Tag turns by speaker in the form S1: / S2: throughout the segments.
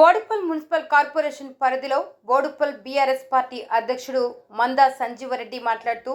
S1: Boduppal municipal corporation పరిధిలో Boduppal BRS party అధ్యక్షుడు మందా సంజీవరెడ్డి మాట్లాడుతూ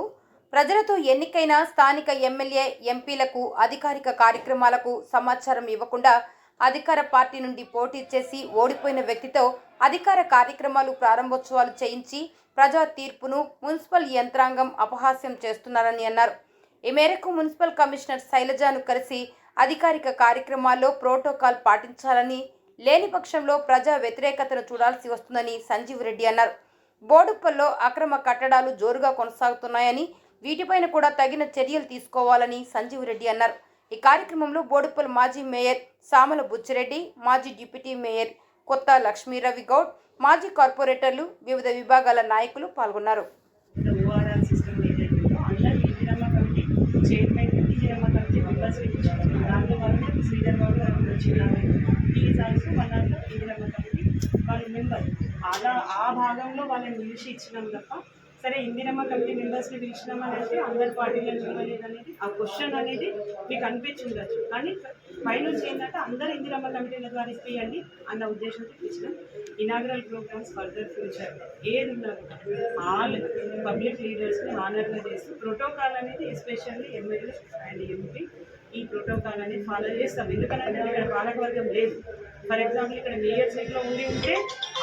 S1: ప్రజలతో ఎన్నికైన స్థానిక ఎమ్మెల్యే ఎంపీలకు అధికారిక కార్యక్రమాలకు సమాచారం ఇవ్వకుండా అధికార పార్టీ నుండి పోటీ చేసి ఓడిపోయిన వ్యక్తితో అధికార కార్యక్రమాలు ప్రారంభోత్సవాలు చేయించి ప్రజా తీర్పును మున్సిపల్ యంత్రాంగం అపహాస్యం చేస్తున్నారని అన్నారు. ఈ మేరకు మున్సిపల్ కమిషనర్ శైలజాను కలిసి అధికారిక కార్యక్రమాల్లో ప్రోటోకాల్ పాటించాలని లేని పక్షంలో ప్రజా వ్యతిరేకతను చూడాల్సి వస్తుందని సంజీవ్ రెడ్డి అన్నారు. బోడుప్పల్లో అక్రమ కట్టడాలు జోరుగా కొనసాగుతున్నాయని వీటిపైన కూడా తగిన చర్యలు తీసుకోవాలని సంజీవ్ రెడ్డి అన్నారు. ఈ కార్యక్రమంలో బోడుప్పల్ మాజీ మేయర్ సామల బుచ్చిరెడ్డి మాజీ డిప్యూటీ మేయర్ కొత్త లక్ష్మీరవి గౌడ్ మాజీ కార్పొరేటర్లు వివిధ విభాగాల నాయకులు పాల్గొన్నారు.
S2: చైర్మన్ ఇందిరమ్మ వాళ్ళు is also one of the Indiramma committee వాళ్ళ మెంబర్. అలా ఆ భాగంలో వాళ్ళని పిలిచి ఇచ్చినాం తప్ప సరే ఇందిరమ్మ కమిటీ మెంబర్స్ని పిలిచినాం అనేది అందరి పార్టీలో పిలవలేదు అనేది ఆ క్వశ్చన్ అనేది మీకు అనిపించి ఉండొచ్చు కానీ పైనుంచి ఏంటంటే అందరు ఇందిరమ్మ కమిటీల ద్వారా ఇప్పియండి అన్న ఉద్దేశంతో పిలిచినాం ఇనాగరల్ ప్రోగ్రామ్స్ ఫర్దర్ ఫ్యూచర్ ఏది ఉన్నారు ఆల్ పబ్లిక్ లీడర్స్ని ఆనర్గా చేసి ప్రోటోకాల్ అనేది ఎస్పెషల్లీ ఎమ్మెల్యే అండ్ ఎంపీ ఈ ప్రోటోకాల్ అనేది ఫాలో చేస్తాం. ఎందుకంటే ఇక్కడ పాలకవర్గం లేదు. ఫర్ ఎగ్జాంపుల్ ఇక్కడ మేయర్ సైడ్లో ఉండి ఉంటే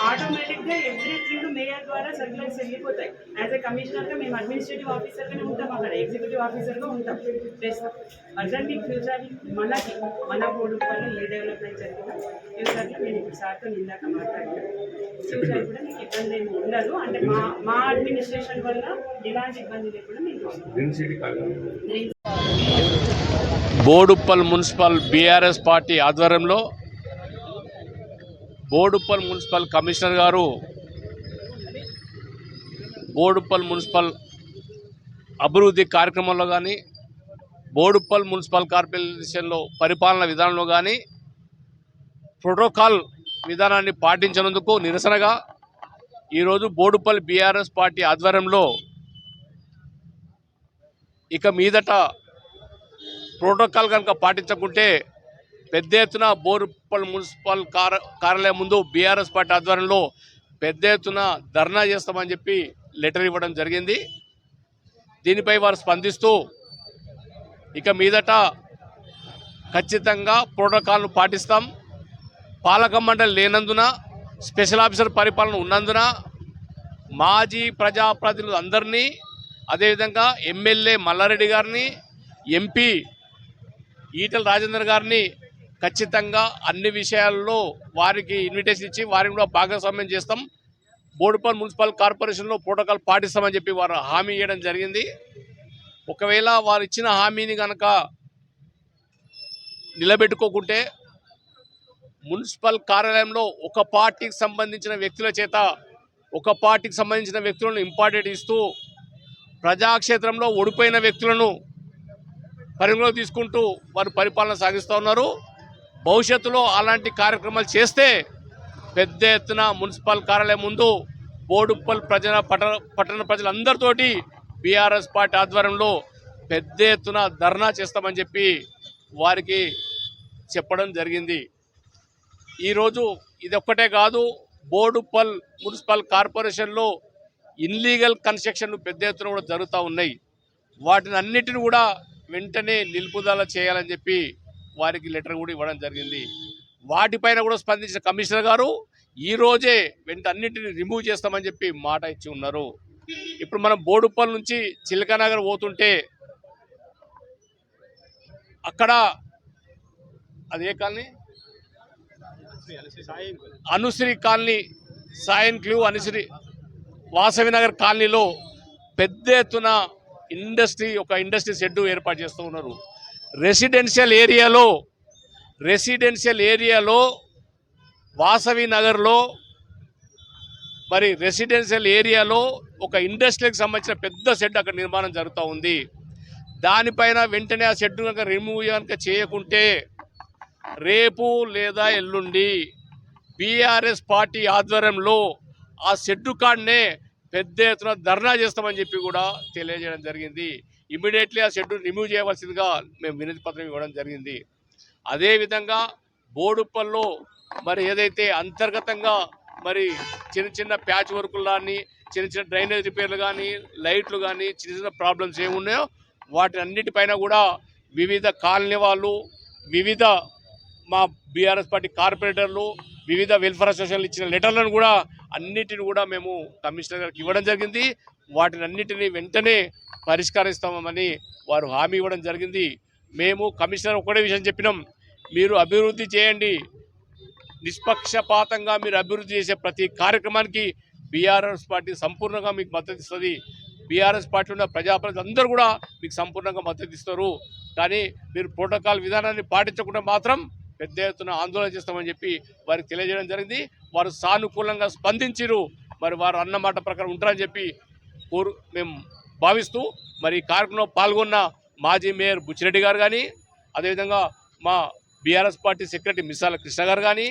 S2: ఆటోమేటిక్గా ఎవ్రీథింగ్ మేయర్ ద్వారా సర్క్యులర్స్ వెళ్ళిపోతాయి. యాజ్ ఎ కమిషనర్గా మేము అడ్మినిస్ట్రేటివ్ ఆఫీసర్గానే ఉంటాం అక్కడ. ఎగ్జిక్యూటివ్ ఆఫీసర్గా ఉంటాం. చేస్తాం. అర్థం మీకు ఫ్యూచర్ మనకి మన బోర్డు వల్ల ఏ డెవలప్మెంట్ జరిగినా ఫ్యూచర్లో నేను ఇప్పుడు సార్తో ఇందాక మాట్లాడినా ఫ్యూచర్ కూడా మీకు ఇబ్బంది ఏమి ఉండదు. అంటే మా మా అడ్మినిస్ట్రేషన్ వల్ల ఎలాంటి ఇబ్బంది లేకుండా మీకు green
S3: Boduppal municipal BRS party ఆధ్వర్యంలో బోడుప్పల్ మున్సిపల్ కమిషనర్ గారు బోడుప్పల్ మున్సిపల్ అభివృద్ధి కార్యక్రమంలో కానీ బోడుప్పల్ మున్సిపల్ కార్పొరేషన్లో పరిపాలన విధానంలో కానీ ప్రోటోకాల్ విధానాన్ని పాటించినందుకు నిరసనగా ఈరోజు బోడుప్పల్ బీఆర్ఎస్ పార్టీ ఆధ్వర్యంలో ఇక మీదట ప్రోటోకాల్ కనుక పాటించకుంటే పెద్ద ఎత్తున బోరుపల్ మున్సిపల్ కార్యాలయం ముందు బీఆర్ఎస్ పార్టీ ఆధ్వర్యంలో పెద్ద ఎత్తున ధర్నా చేస్తామని చెప్పి లెటర్ ఇవ్వడం జరిగింది. దీనిపై వారు స్పందిస్తూ ఇక మీదట ఖచ్చితంగా ప్రోటోకాల్ను పాటిస్తాం. పాలక మండలి లేనందున స్పెషల్ ఆఫీసర్ పరిపాలన ఉన్నందున మాజీ ప్రజాప్రతినిధులు అందరినీ అదేవిధంగా ఎమ్మెల్యే మల్లారెడ్డి గారిని ఎంపీ ఈటల రాజేందర్ గారిని ఖచ్చితంగా అన్ని విషయాల్లో వారికి ఇన్విటేషన్ ఇచ్చి వారిని కూడా భాగస్వామ్యం చేస్తాం. బోడుపల్ మున్సిపల్ కార్పొరేషన్లో ప్రోటోకాల్ పాటిస్తామని చెప్పి వారు హామీ ఇవ్వడం జరిగింది. ఒకవేళ వారు ఇచ్చిన హామీని కనుక నిలబెట్టుకోకుంటే మున్సిపల్ కార్యాలయంలో ఒక పార్టీకి సంబంధించిన వ్యక్తుల చేత ఒక పార్టీకి సంబంధించిన వ్యక్తులను ఇంపార్టెంట్ ఇస్తూ ప్రజాక్షేత్రంలో ఓడిపోయిన వ్యక్తులను పరిగణలో తీసుకుంటూ వారు పరిపాలన సాగిస్తూ ఉన్నారు. భవిష్యత్తులో అలాంటి కార్యక్రమాలు చేస్తే పెద్ద ఎత్తున మున్సిపల్ కార్యాలయం ముందు బోడుప్పల్ ప్రజల పట్టణ పట్టణ ప్రజలందరితోటి బీఆర్ఎస్ పార్టీ ఆధ్వర్యంలో పెద్ద ఎత్తున ధర్నా చేస్తామని చెప్పి వారికి చెప్పడం జరిగింది. ఈరోజు ఇది ఒక్కటే కాదు బోడుప్పల్ మున్సిపల్ కార్పొరేషన్లో ఇన్లీగల్ కన్స్ట్రక్షన్లు పెద్ద ఎత్తున కూడా జరుగుతూ ఉన్నాయి. వాటిని అన్నిటిని కూడా వెంటనే నిలుపుదల చేయాలని చెప్పి వారికి లెటర్ కూడా ఇవ్వడం జరిగింది. వాటిపైన కూడా స్పందించిన కమిషనర్ గారు ఈరోజే వెంట అన్నింటిని రిమూవ్ చేస్తామని చెప్పి మాట ఇచ్చి ఉన్నారు. ఇప్పుడు మనం బోడుప్పల్ నుంచి చిలకనగర్ పోతుంటే అక్కడ అదే కాలనీ? అనుశ్రీ కాలనీ సాయన్ క్లూ అనుశ్రీ వాసవి నగర్ కాలనీలో పెద్ద ఎత్తున ఇండస్ట్రీ ఒక ఇండస్ట్రీ షెడ్ ఏర్పాటు చేస్తూ ఉన్నారు. రెసిడెన్షియల్ ఏరియాలో రెసిడెన్షియల్ ఏరియాలో వాసవి నగర్లో మరి రెసిడెన్షియల్ ఏరియాలో ఒక ఇండస్ట్రీకి సంబంధించిన పెద్ద షెడ్ అక్కడ నిర్మాణం జరుగుతూ ఉంది. దానిపైన వెంటనే ఆ షెడ్ కనుక రిమూవ్ కనుక చేయకుంటే రేపు లేదా ఎల్లుండి బీఆర్ఎస్ పార్టీ ఆధ్వర్యంలో ఆ షెడ్డు కాడనే పెద్ద ఎత్తున ధర్నా చేస్తామని చెప్పి కూడా తెలియజేయడం జరిగింది. ఇమీడియట్లీ ఆ షెడ్డు రిమూవ్ చేయవలసిందిగా మేము వినతి పత్రం ఇవ్వడం జరిగింది. అదేవిధంగా బోడుప్పల్లో మరి ఏదైతే అంతర్గతంగా మరి చిన్న చిన్న ప్యాచ్ వర్కులు కానీ చిన్న చిన్న డ్రైనేజ్ రిపేర్లు కానీ లైట్లు కానీ చిన్న చిన్న ప్రాబ్లమ్స్ ఏమున్నాయో వాటి అన్నిటిపైన కూడా వివిధ కాలనీ వాళ్ళు వివిధ మా బీఆర్ఎస్ పార్టీ కార్పొరేటర్లు వివిధ వెల్ఫేర్ అసోసియేషన్లు ఇచ్చిన లెటర్లను కూడా అన్నిటిని కూడా మేము కమిషనర్ గారికి ఇవ్వడం జరిగింది. వాటిని అన్నిటిని వెంటనే పరిష్కరిస్తామని వారు హామీ ఇవ్వడం జరిగింది. మేము కమిషనర్ ఒకటే విషయం చెప్పినాం. మీరు అభివృద్ధి చేయండి. నిష్పక్షపాతంగా మీరు అభివృద్ధి చేసే ప్రతి కార్యక్రమానికి బీఆర్ఎస్ పార్టీ సంపూర్ణంగా మీకు మద్దతు ఇస్తుంది. బీఆర్ఎస్ పార్టీ ఉన్న ప్రజాప్రతినిధులు అందరూ కూడా మీకు సంపూర్ణంగా మద్దతు ఇస్తారు. కానీ మీరు ప్రోటోకాల్ విధానాన్ని పాటించకుండా మాత్రం పెద్ద ఎత్తున ఆందోళన చేస్తామని చెప్పి వారికి తెలియజేయడం జరిగింది. వారు సానుకూలంగా స్పందించిరు. మరి వారు అన్నమాట ప్రకారం ఉంటారని చెప్పి కోరు మేము భావిస్తూ మరి ఈ కార్యక్రమంలో పాల్గొన్న మాజీ మేయర్ బుచ్చిరెడ్డి గారు కానీ అదేవిధంగా మా BRS party secretary Misala Krishna గారు కానీ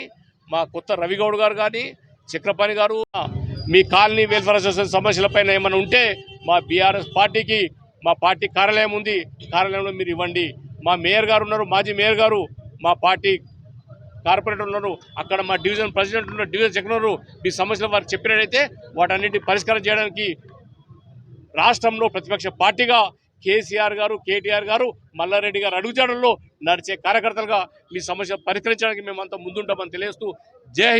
S3: మా కొత్త రవిగౌడ్ గారు కానీ చక్రపాణి గారు మీ కాలనీ వెల్ఫేర్ అసోసియేషన్ సమస్యలపైన ఏమైనా ఉంటే మా బీఆర్ఎస్ పార్టీకి మా పార్టీ కార్యాలయం ఉంది కార్యాలయంలో మీరు ఇవ్వండి. మా మేయర్ గారు ఉన్నారు మాజీ మేయర్ గారు మా పార్టీ కార్పొరేటర్ ఉన్నారు అక్కడ మా డివిజన్ ప్రెసిడెంట్ ఉన్నారు డివిజన్ సెక్రటరీ ఈ మీ సమస్యలు వారు చెప్పినట్టయితే వాటన్నిటి పరిష్కారం చేయడానికి రాష్ట్రంలో ప్రతిపక్ష పార్టీగా కేసీఆర్ గారు కేటీఆర్ గారు మల్లారెడ్డి గారు అడుగుజాడల్లో నడిచే కార్యకర్తలుగా మీ సమస్య పరిష్కరించడానికి మేమంతా ముందుంటామని తెలియజేస్తూ జై